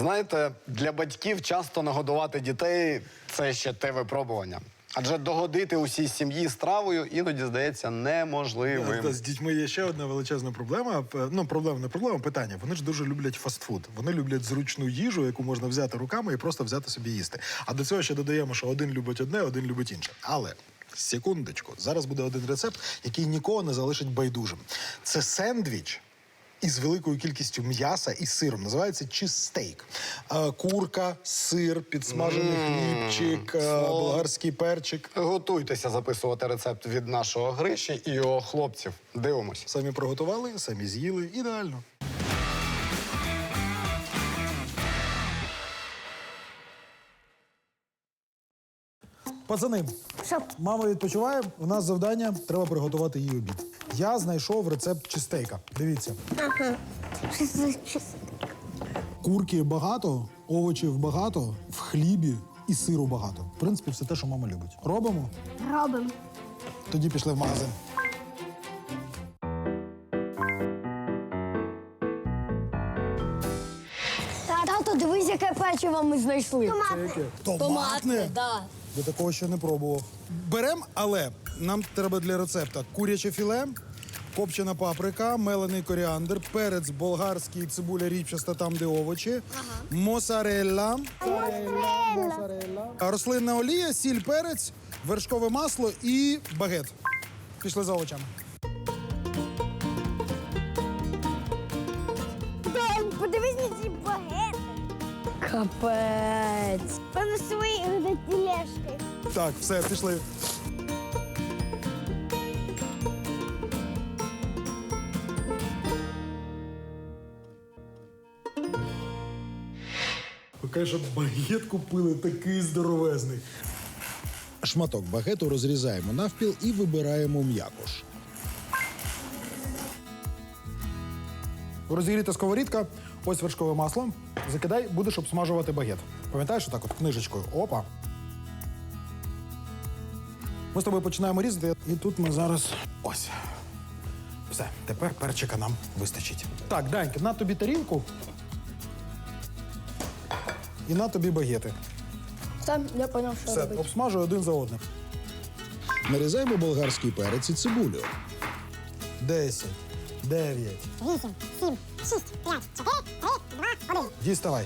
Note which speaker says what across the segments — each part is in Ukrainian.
Speaker 1: Знаєте, для батьків часто нагодувати дітей це ще те випробування. Адже догодити усій сім'ї стравою іноді здається неможливим.
Speaker 2: З дітьми є ще одна величезна проблема. Ну, проблема не проблема, питання. Вони ж дуже люблять фастфуд. Вони люблять зручну їжу, яку можна взяти руками і просто взяти собі їсти. А до цього ще додаємо, що один любить одне, один любить інше. Але. Секундочку, зараз буде один рецепт, який нікого не залишить байдужим. Це сендвіч із великою кількістю м'яса і сиром. Називається чизстейк. Курка, сир, підсмажений хлібчик, е, болгарський перчик.
Speaker 1: Готуйтеся записувати рецепт від нашого Гриші і його хлопців. Дивимось.
Speaker 2: Самі приготували, самі з'їли. Ідеально. Пацани,
Speaker 3: Що?
Speaker 2: мама відпочиває. У нас завдання треба приготувати їй обід. Я знайшов рецепт чистейка. Дивіться,
Speaker 3: Ага. Що це чис-
Speaker 2: курки багато, овочів багато, в хлібі і сиру багато. В принципі, все те, що мама любить. Робимо?
Speaker 3: Робимо.
Speaker 2: Тоді пішли в магазин.
Speaker 4: Тато, дивись, яке печиво ми знайшли.
Speaker 3: Томати.
Speaker 2: Томатне?
Speaker 4: да.
Speaker 2: Я такого ще не пробував. Берем, але нам треба для рецепта куряче філе, копчена паприка, мелений коріандр, перець болгарський, цибуля ріпчаста, там де овочі, моцарелла, моцарелла, рослинна олія, сіль, перець, вершкове масло і багет. Пішли за овочами.
Speaker 4: Капець.
Speaker 3: Певно, свої до тележки.
Speaker 2: Так, все, пішли. Поки що багет купили такий здоровезний.
Speaker 5: Шматок багету розрізаємо навпіл і вибираємо м'якош.
Speaker 2: Розігріта сковорідка, ось вершкове масло. Закидай, будеш обсмажувати багет. Пам'ятаєш, отак от книжечкою. Опа. Ми з тобою починаємо різати, і тут ми зараз. Ось. Все, тепер перчика нам вистачить. Так, Данька, на тобі тарілку. І на тобі багети.
Speaker 4: Сам я поняв, що
Speaker 2: Все,
Speaker 4: робити.
Speaker 2: обсмажуй один за одним.
Speaker 5: Нарізаємо болгарський перець і цибулю.
Speaker 2: Десять, дев'ять.
Speaker 3: Вісім, сім, шість, п'ять, чотири, три, два, один.
Speaker 2: Діставай.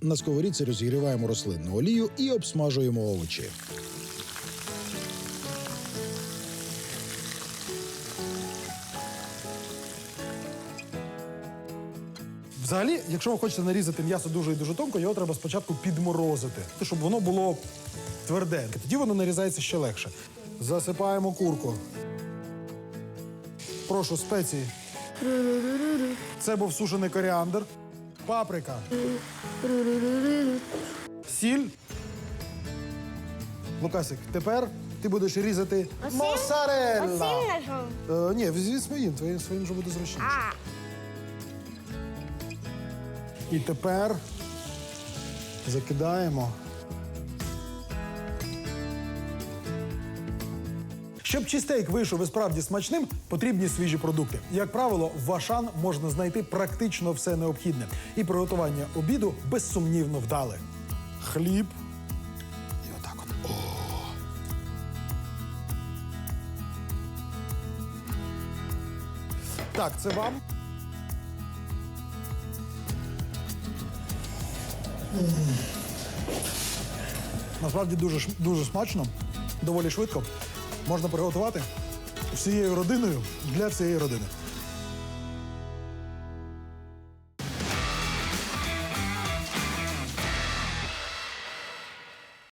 Speaker 5: На сковорідці розігріваємо рослинну олію і обсмажуємо овочі.
Speaker 2: Взагалі, якщо ви хочете нарізати м'ясо дуже і дуже тонко, його треба спочатку підморозити, щоб воно було тверде. Тоді воно нарізається ще легше. Засипаємо курку. Прошу спеції. Це був сушений коріандр, паприка, сіль. Лукасик, тепер ти будеш різати моцарелла.
Speaker 3: Оцим ножом.
Speaker 2: Е, ні, візьми своїм, твоїм своїм вже буде зручніше.
Speaker 3: А,
Speaker 2: І тепер закидаємо. Щоб чистейк вийшов і справді смачним, потрібні свіжі продукти. Як правило, в Вашан можна знайти практично все необхідне. І приготування обіду безсумнівно вдале. Хліб. І отак от. О. Так, це вам. Насправді дуже, дуже смачно, доволі швидко. Можна приготувати всією родиною для всієї родини.